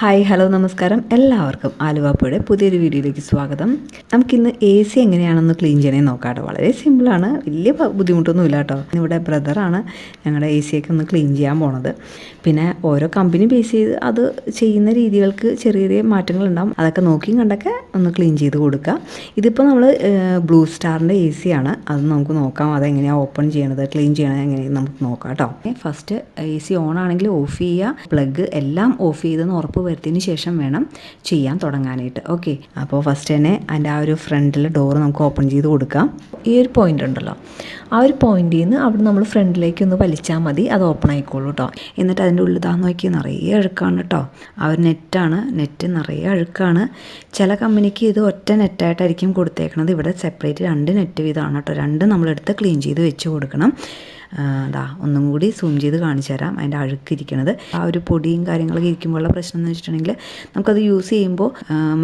Hi hello നമസ്കാരം. എല്ലാവർക്കും ആലുവാപ്പയുടെ പുതിയൊരു വീഡിയോയിലേക്ക് സ്വാഗതം. നമുക്കിന്ന് എ സി എങ്ങനെയാണെന്ന് ക്ലീൻ ചെയ്യണേ നോക്കാം വളരെ സിമ്പിളാണ് വലിയ ബുദ്ധിമുട്ടൊന്നും ഇല്ല കേട്ടോ. ഇവിടെ ബ്രദറാണ് ഞങ്ങളുടെ എ സിയൊക്കെ ഒന്ന് ക്ലീൻ ചെയ്യാൻ പോണത്. പിന്നെ ഓരോ കമ്പനി ബേസ് ചെയ്ത് അത് ചെയ്യുന്ന രീതികൾക്ക് ചെറിയ ചെറിയ മാറ്റങ്ങളുണ്ടാകും അതൊക്കെ നോക്കിയും കണ്ടൊക്കെ ഒന്ന് ക്ലീൻ ചെയ്ത് കൊടുക്കുക ഇതിപ്പോൾ നമ്മൾ ബ്ലൂ സ്റ്റാറിന്റെ എ സി ആണ്. അത് നമുക്ക് നോക്കാം. അതെങ്ങനെയാണ് ഓപ്പൺ ചെയ്യണത് ക്ലീൻ ചെയ്യണത് എങ്ങനെയാണ് നമുക്ക് നോക്കാം കേട്ടോ. ഫസ്റ്റ് എ സി ഓൺ ആണെങ്കിൽ ഓഫ് ചെയ്യുക പ്ലഗ് എല്ലാം ഓഫ് ചെയ്തെന്ന് ഉറപ്പ് വരുത്തിയതിന് ശേഷം വേണം ചെയ്യാൻ തുടങ്ങാനായിട്ട്. ഓക്കെ അപ്പോൾ ഫസ്റ്റ് തന്നെ അതിന്റെ ആ ഒരു ഫ്രണ്ടിലെ ഡോറ് നമുക്ക് ഓപ്പൺ ചെയ്ത് കൊടുക്കാം. ഈ ഒരു പോയിന്റ് ഉണ്ടല്ലോ. ആ ഒരു പോയിന്റിൽ നിന്ന് അവിടെ നമ്മൾ ഫ്രണ്ടിലേക്ക് ഒന്ന് വലിച്ചാൽ മതി. അത് ഓപ്പൺ ആയിക്കോളൂ കേട്ടോ എന്നിട്ട് അതിന്റെ ഉള്ളിൽ താന്ന് നോക്കി നിറയെ അഴുക്കാണ് കേട്ടോ ആ ഒരു നെറ്റാണ് നെറ്റ് നിറയെ അഴുക്കാണ്. ചില കമ്പനിക്ക് ഇത് ഒറ്റ നെറ്റായിട്ടായിരിക്കും കൊടുത്തേക്കണത്. ഇവിടെ സെപ്പറേറ്റ് രണ്ട് നെറ്റ് വീതമാണ് കേട്ടോ രണ്ട് നമ്മളെടുത്ത് ക്ലീൻ ചെയ്ത് വെച്ച് കൊടുക്കണം. ദാ ഒന്നും കൂടി സൂം ചെയ്ത് കാണിച്ചു തരാം. അതിന്റെ അഴുക്കിരിക്കണത് ആ ഒരു പൊടിയും കാര്യങ്ങളൊക്കെ ഇരിക്കുമ്പോഴുള്ള പ്രശ്നം എന്ന് വെച്ചിട്ടുണ്ടെങ്കിൽ നമുക്കത് യൂസ് ചെയ്യുമ്പോൾ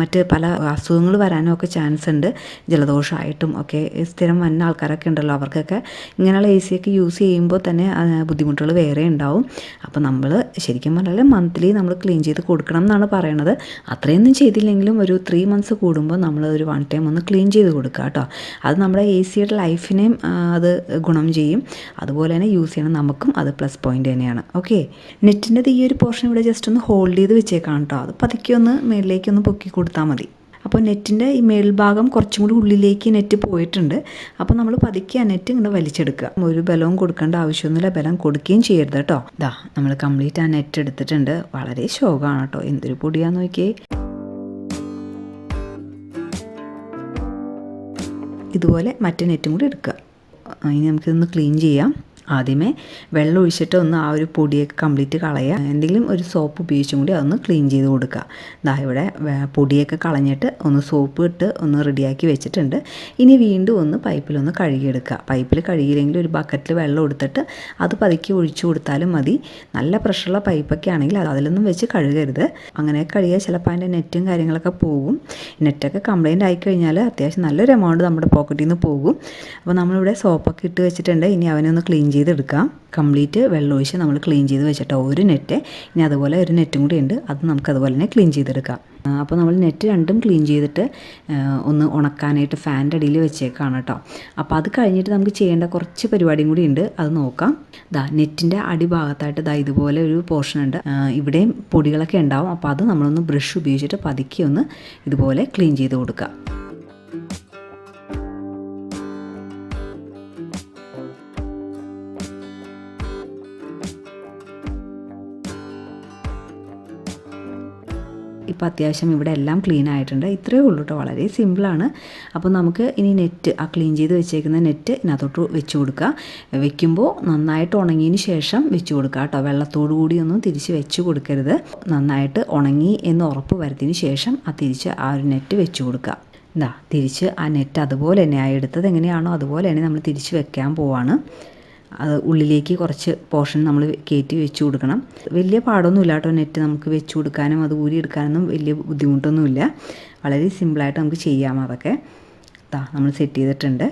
മറ്റ് പല അസുഖങ്ങൾ വരാനും ഒക്കെ ചാൻസ് ഉണ്ട്. ജലദോഷമായിട്ടും ഒക്കെ സ്ഥിരം വന്ന ആൾക്കാരൊക്കെ ഉണ്ടല്ലോ അവർക്കൊക്കെ ഇങ്ങനെയുള്ള എ സിയൊക്കെ യൂസ് ചെയ്യുമ്പോൾ തന്നെ ബുദ്ധിമുട്ടുകൾ വേറെ ഉണ്ടാവും. അപ്പോൾ നമ്മൾ ശരിക്കും പറഞ്ഞാൽ മന്ത്ലി നമ്മൾ ക്ലീൻ ചെയ്ത് കൊടുക്കണം എന്നാണ് പറയണത്. അത്രയൊന്നും ചെയ്തില്ലെങ്കിലും ഒരു ത്രീ മന്ത്സ് കൂടുമ്പോൾ നമ്മൾ ഒരു വൺ ടൈം ഒന്ന് ക്ലീൻ ചെയ്ത് കൊടുക്കുക കേട്ടോ. അത് നമ്മുടെ എ സിയുടെ ലൈഫിനെയും അത് ഗുണം ചെയ്യും. അതുപോലെ തന്നെ യൂസ് ചെയ്യണം. നമുക്കും അത് പ്ലസ് പോയിന്റ് തന്നെയാണ്. ഓക്കെ നെറ്റിന്റെ ഈ ഒരു പോർഷൻ ഇവിടെ ജസ്റ്റ് ഒന്ന് ഹോൾഡ് ചെയ്ത് വെച്ചേക്കാം കേട്ടോ അത് പതുക്കെ ഒന്ന് മേളിലേക്ക് ഒന്ന് പൊക്കി കൊടുത്താൽ മതി. അപ്പോൾ നെറ്റിന്റെ ഈ മേൽഭാഗം കുറച്ചും കൂടി ഉള്ളിലേക്ക് നെറ്റ് പോയിട്ടുണ്ട്. അപ്പോൾ നമ്മൾ പതുക്കെ ആ നെറ്റ് ഇങ്ങനെ വലിച്ചെടുക്കുക. ഒരു ബലവും കൊടുക്കേണ്ട ആവശ്യമൊന്നുമില്ല. ബലം കൊടുക്കുകയും ചെയ്യരുത് കേട്ടോ ഇതാ നമ്മൾ കംപ്ലീറ്റ് ആ നെറ്റ് എടുത്തിട്ടുണ്ട്. വളരെ ശോകമാണ് കേട്ടോ എന്തൊരു പൊടിയാന്ന് നോക്കിയേ. ഇതുപോലെ മറ്റേ നെറ്റും കൂടി എടുക്കുക. ഇനി നമുക്കിതൊന്ന് ക്ലീൻ ചെയ്യാം. ആദ്യമേ വെള്ളം ഒഴിച്ചിട്ട് ഒന്ന് ആ ഒരു പൊടിയൊക്കെ കംപ്ലീറ്റ് കളയുക എന്തെങ്കിലും ഒരു സോപ്പ് ഉപയോഗിച്ചും കൂടി അതൊന്ന് ക്ലീൻ ചെയ്ത് കൊടുക്കുക ദാ ഇവിടെ പൊടിയൊക്കെ കളഞ്ഞിട്ട് ഒന്ന് സോപ്പ് ഇട്ട് ഒന്ന് റെഡിയാക്കി വെച്ചിട്ടുണ്ട്. ഇനി വീണ്ടും ഒന്ന് പൈപ്പിലൊന്ന് കഴുകിയെടുക്കുക പൈപ്പിൽ കഴുകിയില്ലെങ്കിൽ ഒരു ബക്കറ്റിൽ വെള്ളം എടുത്തിട്ട് അത് പതുക്കി ഒഴിച്ചു കൊടുത്താലും മതി. നല്ല പ്രഷറുള്ള പൈപ്പൊക്കെ ആണെങ്കിൽ അത് അതിലൊന്നും വെച്ച് കഴുകരുത്. അങ്ങനെ കഴുകിയാൽ ചിലപ്പോൾ അതിന്റെ നെറ്റും കാര്യങ്ങളൊക്കെ പോകും. നെറ്റൊക്കെ കംപ്ലൈന്റ് ആയി കഴിഞ്ഞാൽ അത്യാവശ്യം നല്ലൊരു എമൗണ്ട് നമ്മുടെ പോക്കറ്റിൽ നിന്ന് പോകും. അപ്പോൾ നമ്മളിവിടെ സോപ്പൊക്കെ ഇട്ട് വെച്ചിട്ടുണ്ട്. ഇനി അവനെ ഒന്ന് ക്ലീൻ ചെയ്തെടുക്കാം. കംപ്ലീറ്റ് വെള്ളമൊഴിച്ച് നമ്മൾ ക്ലീൻ ചെയ്ത് വെച്ചിട്ട് ഒരു നെറ്റ് ഇനി അതുപോലെ ഒരു നെറ്റും കൂടി ഉണ്ട്. അത് നമുക്ക് അതുപോലെ തന്നെ ക്ലീൻ ചെയ്തെടുക്കാം. അപ്പോൾ നമ്മൾ നെറ്റ് രണ്ടും ക്ലീൻ ചെയ്തിട്ട് ഒന്ന് ഉണക്കാനായിട്ട് ഫാന്റെ അടിയിൽ വെച്ചേക്കാണ് കേട്ടോ അപ്പോൾ അത് കഴിഞ്ഞിട്ട് നമുക്ക് ചെയ്യേണ്ട കുറച്ച് പരിപാടിയും കൂടി ഉണ്ട്. അത് നോക്കാം. ദാ നെറ്റിന്റെ അടിഭാഗത്തായിട്ട് ദാ ഇതുപോലെ ഒരു പോർഷൻ ഉണ്ട്. ഇവിടെയും പൊടികളൊക്കെ ഉണ്ടാവും. അപ്പോൾ അത് നമ്മളൊന്ന് ബ്രഷ് ഉപയോഗിച്ചിട്ട് പതുക്കി ഒന്ന് ഇതുപോലെ ക്ലീൻ ചെയ്ത് കൊടുക്കുക ഇപ്പോൾ അത്യാവശ്യം ഇവിടെ എല്ലാം ക്ലീൻ ആയിട്ടുണ്ട്. ഇത്രയേ ഉള്ളൂ കേട്ടോ വളരെ സിമ്പിളാണ് അപ്പോൾ നമുക്ക് ഇനി നെറ്റ് ആ ക്ലീൻ ചെയ്ത് വെച്ചേക്കുന്ന നെറ്റ് ഇതിനകത്തോട്ട് വെച്ച് കൊടുക്കുക വെക്കുമ്പോൾ നന്നായിട്ട് ഉണങ്ങിയതിന് ശേഷം വെച്ച് കൊടുക്കുക കേട്ടോ വെള്ളത്തോടു കൂടി ഒന്നും തിരിച്ച് വെച്ച് കൊടുക്കരുത്. നന്നായിട്ട് ഉണങ്ങി എന്ന് ഉറപ്പ് വരുത്തിയതിന് ശേഷം ആ തിരിച്ച് ആ ഒരു നെറ്റ് വെച്ച് കൊടുക്കുക. എന്താ തിരിച്ച് ആ നെറ്റ് അതുപോലെ തന്നെ ആ എടുത്തത് എങ്ങനെയാണോ അതുപോലെ തന്നെ നമ്മൾ തിരിച്ച് വെക്കാൻ പോവാണ്. അത് ഉള്ളിലേക്ക് കുറച്ച് പോർഷൻ നമ്മൾ കയറ്റി വെച്ച് കൊടുക്കണം. വലിയ പാടൊന്നുമില്ല കേട്ടോ നെറ്റ് നമുക്ക് വെച്ച് കൊടുക്കാനും അത് ഊരിയെടുക്കാനൊന്നും വലിയ ബുദ്ധിമുട്ടൊന്നുമില്ല. വളരെ സിമ്പിളായിട്ട് നമുക്ക് ചെയ്യാം അതൊക്കെ. നമ്മൾ സെറ്റ് ചെയ്തിട്ടുണ്ട്.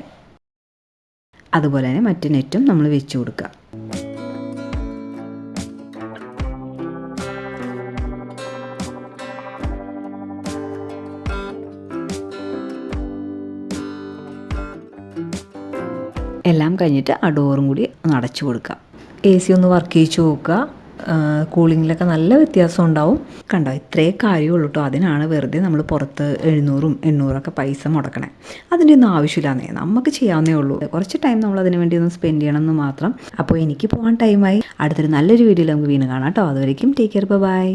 അതുപോലെ തന്നെ മറ്റു നെറ്റും നമ്മൾ വെച്ച് കൊടുക്കുക എല്ലാം കഴിഞ്ഞിട്ട് ആ ഡോറും കൂടി ഒന്ന് അടച്ചു കൊടുക്കുക എ സി ഒന്ന് വർക്ക് ചെയ്യിച്ച് നോക്കുക കൂളിങ്ങിലൊക്കെ നല്ല വ്യത്യാസം ഉണ്ടാവും. കണ്ടോ ഇത്രേ കാര്യമുള്ളൂ കേട്ടോ അതിനാണ് വെറുതെ നമ്മൾ പുറത്ത് എഴുന്നൂറും എണ്ണൂറൊക്കെ പൈസ മുടക്കണേ. അതിന്റെ ഒന്നും ആവശ്യമില്ലാന്നേ. നമുക്ക് ചെയ്യാവുന്നേ ഉള്ളൂ. കുറച്ച് ടൈം നമ്മൾ അതിന് വേണ്ടി ഒന്ന് സ്പെൻഡ് ചെയ്യണം എന്ന് മാത്രം. അപ്പോൾ എനിക്ക് പോകാൻ ടൈമായി അടുത്തൊരു നല്ലൊരു വീഡിയോയിൽ നമുക്ക് വീണ്ടും കാണാം കേട്ടോ അതുവരേക്കും ടേക്ക് കെയർ ബൈ